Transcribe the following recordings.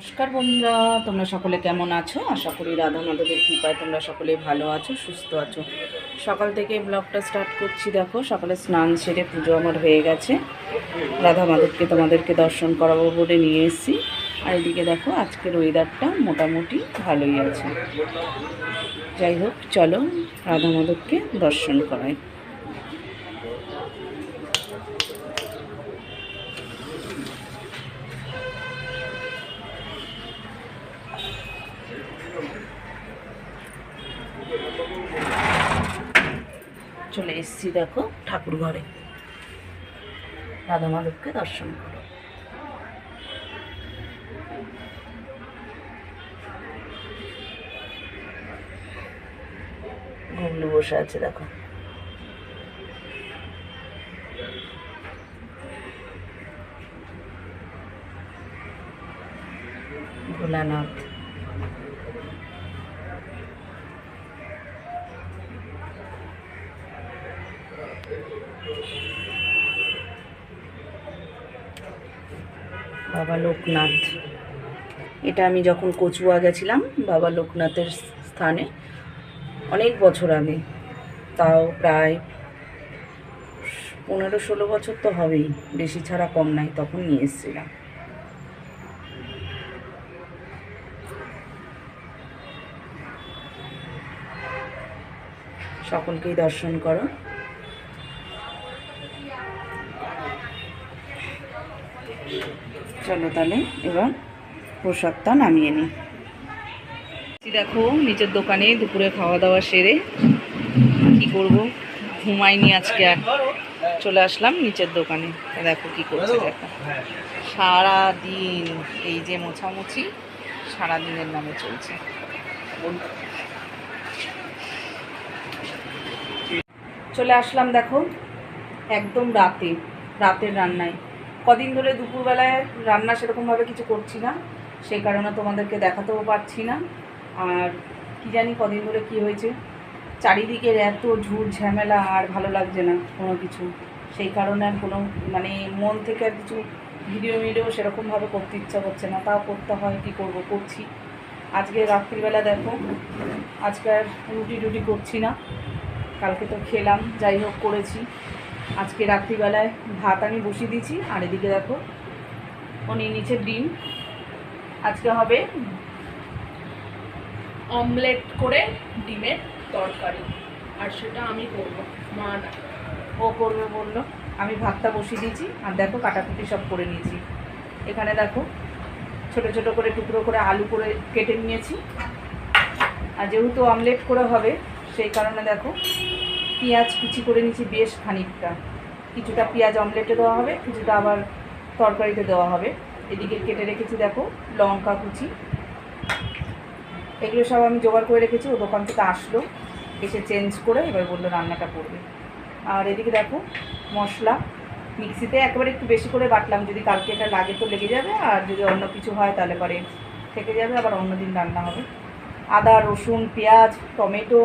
নমস্কার বন্ধুরা, তোমরা সকলে কেমন আছো? আশা করি রাধা মাধবের কৃপায় তোমরা সকলে ভালো আছো, সুস্থ আছো। সকাল থেকে ব্লগটা স্টার্ট করছি, দেখো, সকালে স্নান সেরে পুজো আমার হয়ে গেছে। রাধা মাধবকে তোমাদেরকে দর্শন করাবো বলে নিয়ে এসেছি। আর এদিকে দেখো, আজকের ওয়েদারটা মোটামুটি ভালোই আছে। যাই হোক, চলো রাধা মাধবকে দর্শন করাই। চলে এসেছি দেখো ঠাকুর ঘরে। রাধা মাধবকে দর্শন করো। গুবলু বসে আছে দেখো। ভোলানাথ বাবা লোকনাথ। এটা আমি যখন কচুয়া গেছিলাম, বাবা লোকনাথের স্থানে, অনেক বছর আগে। তাও প্রায় পনেরো ষোলো বছর তো হবেই, বেশি ছাড়া কম নাই, তখন নিয়ে এসেছিলাম। সকলকেই দর্শন করো। চলো তাহলে, এবার প্রসাদটা নামিয়ে নিই। দেখো নিচের দোকানে দুপুরে খাওয়া দাওয়া সেরে কি করব? ঘুমাইনি আজকে আর। চলে আসলাম নিচের দোকানে। দেখো কি করছে, দেখো। সারা দিন এই যে মোছামুছি সারা দিনের নামে চলছে। চলে আসলাম দেখো, একদম রাতে, রাতের রান্নায়। কদিন ধরে দুপুরবেলায় রান্না সেরকমভাবে কিছু করছি না সেই কারণে তোমাদেরকে দেখাতেও পারছি না। আর কি জানি কদিন ধরে কি হয়েছে, চারিদিকের এত ঝুট ঝামেলা আর ভালো লাগছে না কোনো কিছু। সেই কারণে কোনো মানে মন থেকে আর কিছু ভিডিও ভিডিও সেরকমভাবে করতে ইচ্ছা করছে না। তাও করতে হয়, কী করব, করছি। আজকে রাত্রিবেলা দেখো, আজকে আর রুটি টুটি করছি না। কালকে তো খেলাম, যাই হোক করেছি। আজকে রাত্রিবেলায় ভাত আমি বসিয়ে দিয়েছি, আর এদিকে দেখো, উনি নিচে ডিম। আজকে হবে অমলেট করে ডিমের তরকারি, আর সেটা আমি করব। মা না, ও করবে বলল। আমি ভাতটা বসিয়ে দিয়েছি, আর দেখো কাটাকুটি সব করে নিয়েছি। এখানে দেখো, ছোট ছোট করে টুকরো করে আলু করে কেটে নিয়েছি। আর যেহেতু অমলেট করে হবে, সেই কারণে দেখো পেঁয়াজ কুচি করে নিয়েছি বেশ খানিকটা। কিছুটা পেঁয়াজ অমলেটে দেওয়া হবে, কিছুটা আবার তরকারিতে দেওয়া হবে। এদিকে কেটে রেখেছি, দেখো, লঙ্কা কুচি। এগুলো সব আমি জোগাড় করে রেখেছি, ও দোকান থেকে আসলো, এসে চেঞ্জ করে এবার বলল রান্নাটা করবে। আর এদিকে দেখো, মশলা। মিক্সিতে একেবারে একটু বেশি করে বাটলাম, যদি কালকে এটা লাগে তো লেগে যাবে, আর যদি অন্য কিছু হয় তাহলে পরে থেকে যাবে, আবার অন্য দিন রান্না হবে। আদা, রসুন, পেঁয়াজ, টমেটো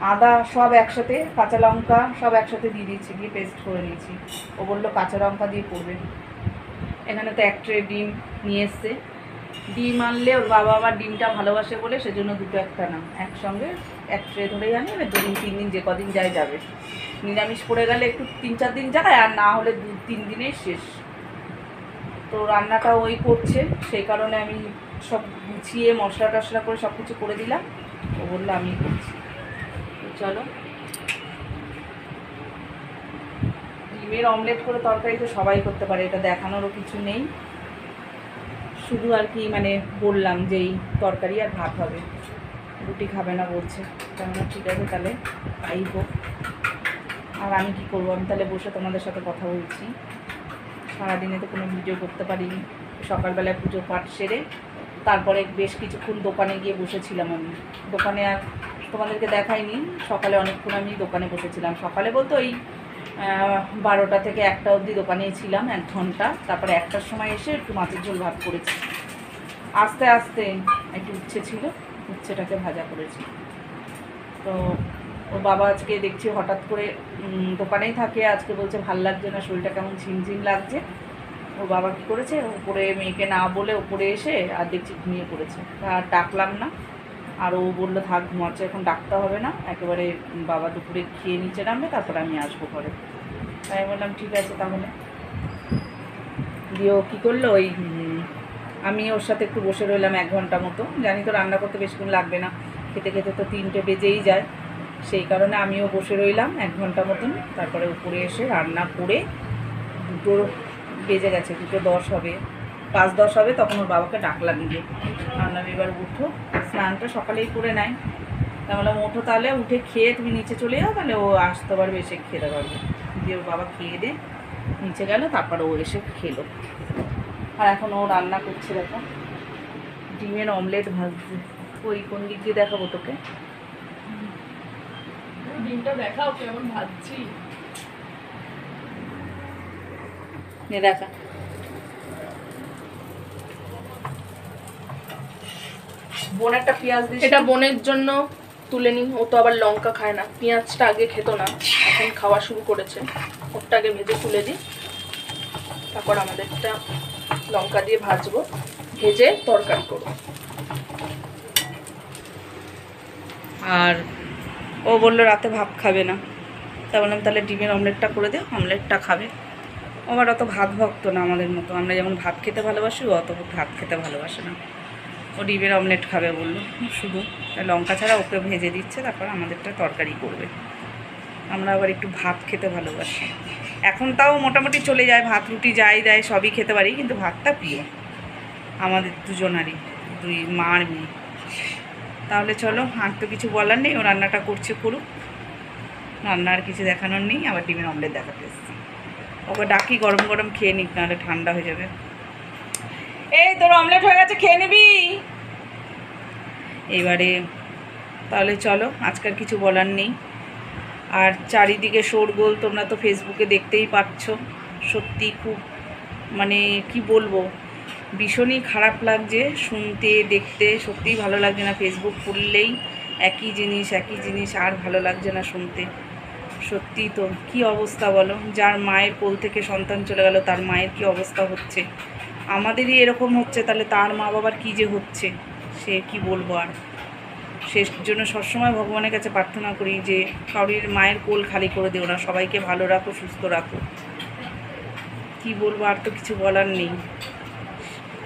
আদা সব একসাথে, কাঁচা লঙ্কা সব একসাথে দিয়ে দিয়েছি, দিয়ে পেস্ট করে নিয়েছি। ও বলল, কাঁচা লঙ্কা দিয়ে করবে। এখানে তো এক ট্রে ডিম নিয়ে এসছে। ডিম আনলে ওর বাবা আবার ডিমটা ভালোবাসে বলে, সেজন্য দুটো একটা না, একসঙ্গে এক ট্রে ধরেই আনি, এবার দুদিন, তিন দিন, যে কদিন যায় যাবে। নিরামিষ পড়ে গেলে একটু তিন চার দিন যায়, আর না হলে দু, তিন দিনেই শেষ। তো রান্নাটা ওই করছে, সেই কারণে আমি সব গুছিয়ে, মশলা টশলা করে সব কিছু করে দিলাম। ও বলল, আমি করছি। চলো। ডিমের অমলেট করে তরকারি তো সবাই করতে পারে, এটা দেখানোরও কিছু নেই। শুধু আর কি মানে বললাম যে এই তরকারি আর ভাত হবে। রুটি খাবে না বলছে। কেননা ঠিক আছে, তাহলে তাই হোক আর আমি কি করব? আমি তাহলে বসে তোমাদের সাথে কথা বলছি। সারাদিনে তো কোনো ভিডিও করতে পারিনি। সকালবেলায় পুজো পাঠ সেরে তারপরে বেশ কিছুক্ষণ দোকানে গিয়ে বসেছিলাম আমি। দোকানে আর তোমাদেরকে দেখাইনি। সকালে অনেকক্ষণ আমি দোকানে বসেছিলাম। সকালে বলতে ওই বারোটা থেকে একটা অবধি দোকানেই ছিলাম, এক ঘণ্টা। তারপরে একটার সময় এসে একটু মাছের ঝোল ভাত করেছি। আস্তে আস্তে একটু উচ্ছে ছিল, উচ্ছেটাকে ভাজা করেছি। তো ওর বাবা আজকে দেখছি হঠাৎ করে দোকানেই থাকে। আজকে বলছে, ভালো লাগছে না, শরীরটা কেমন ঝিমঝিম লাগছে? ওর বাবা কী করেছে? উপরে মেয়েকে না বলে উপরে এসে আর দেখছি ঘুমিয়ে পড়েছে। আর ডাকলাম না। আর ও বলল, থাক, ঘুমাচ্ছে, এখন ডাকতে হবে না। একেবারে বাবা দুপুরে খেয়ে নিচে নামবে, তারপরে আমি আসব ঘরে। তাই বললাম, ঠিক আছে তাহলে। দিয়ে ও কী করল, ওই আমি ওর সাথে একটু বসে রইলাম এক ঘণ্টা মতো। জানি তো রান্না করতে বেশিক্ষণ লাগবে না, খেতে খেতে তো তিনটে বেজেই যায়। সেই কারণে আমিও বসে রইলাম এক ঘণ্টা মতন। তারপরে উপরে এসে রান্না করে দুটো বেজে গেছে, দুটো দশ হবে। পাঁচ দশ হবে তখন ওর বাবাকে ডাকলাম গিয়ে রান্নার এবার উঠো স্নানটা সকালেই করে নেয়। তা বললাম ওঠো তাহলে উঠে খেয়ে তুমি নিচে চলে যাও তাহলে ও আসতে পারবে এসে খেতে পারবে। দিয়ে ওর বাবা খেয়ে দে নিচে গেল তারপর ও এসে খেলো। আর এখন ও রান্না করছে দেখো। ডিমের অমলেট ভাজছে। ওই কোন দিক দিয়ে দেখাবো তোকে? ডিমটা দেখাও কেমন ভাজছি। দেখা। বোন একটা পেঁয়াজ দিস এটা বোনের জন্য তুলে নিই। ও তো আবার লঙ্কা খায় না। পেঁয়াজটা আগে খেত না। এখন খাওয়া শুরু করেছে। ওরটা আগে ভেজে তুলে দিই তারপর আমাদেরটা লঙ্কা দিয়ে ভাজবো। ভেজে তরকারি করব। আর ও বলল রাতে ভাত খাবে না। তা বললাম তাহলে ডিমের অমলেটটা করে দে অমলেটটা খাবে। ও আবার অত ভাত ভক্ত না আমাদের মতো। আমরা যেমন ভাত খেতে ভালোবাসি ও অত ভাত খেতে ভালোবাসে না। ও ডিমের অমলেট খাবে বলল। শুধু। লঙ্কা ছাড়া ওকে ভেজে দিচ্ছে, তারপর আমাদেরটা তরকারি করবে। আমরা আবার একটু ভাত খেতে ভালোবাসি। এখন তাও মোটামুটি চলে যায়, ভাত রুটি যাই দেয়, সবই খেতে পারি, কিন্তু ভাতটা প্রিয়। আমাদের দুজনারই, দুই মা আর মেয়ে। তাহলে চলো, আর তো কিছু বলার নেই, ও রান্নাটা করছে, করুক। রান্না আর কিছু দেখানোর নেই, আবার ডিমের অমলেট দেখাতে এসছি। ওকে ডাকি, গরম গরম খেয়ে নিক, নাহলে ঠান্ডা হয়ে যাবে। এই, তোর অমলেট হয়ে গেছে, খেয়ে নিবি? এবারে তাহলে চলো, আজকাল কিছু বলার নেই। আর চারিদিকে শোরগোল তোমরা তো ফেসবুকে দেখতেই পাচ্ছ। সত্যি খুব মানে কি বলব, ভীষণই খারাপ লাগছে শুনতে, দেখতে। সত্যিই ভালো লাগছে না ফেসবুক খুললেই। একই জিনিস একই জিনিস, আর ভালো লাগছে না শুনতে। সত্যি তো, কি অবস্থা বলো? যার মায়ের কোল থেকে সন্তান চলে গেল, তার মায়ের কি অবস্থা হচ্ছে? আমাদেরই এরকম হচ্ছে, তাহলে তার মা বাবার কী যে হচ্ছে? সে কি বলব আর? সে জন্য সবসময় ভগবানের কাছে প্রার্থনা করি যে, কারোর মায়ের কোল খালি করে দিও না, সবাইকে ভালো রাখো, সুস্থ রাখো। কি বলব, আর তো কিছু বলার নেই।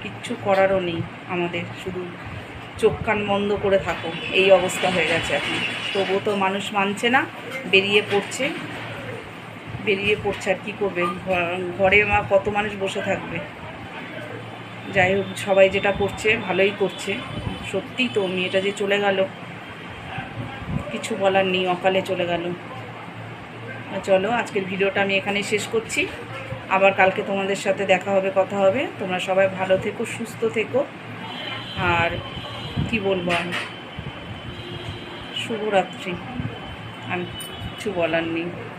কিচ্ছু করারও নেই আমাদের, শুধু চোখ কান বন্ধ করে থাকো, এই অবস্থা হয়ে গেছে এখন। তবুও তো মানুষ মানছে না, বেরিয়ে পড়ছে। বেরিয়ে পড়ছে আর কী করবে? ঘরে মা কত মানুষ বসে থাকবে? যাই হোক, সবাই যেটা করছে, ভালোই করছে। সত্যিই তো মেয়েটা যে চলে গেল। কিছু বলার নেই, অকালে চলে গেল। চলো, আজকের ভিডিওটা আমি এখানে শেষ করছি। আবার কালকে তোমাদের সাথে দেখা হবে, কথা হবে। তোমরা সবাই ভালো থেকো, সুস্থ থেকো। আর কি বলব আমি? শুভরাত্রি। আমি কিছু বলার নেই।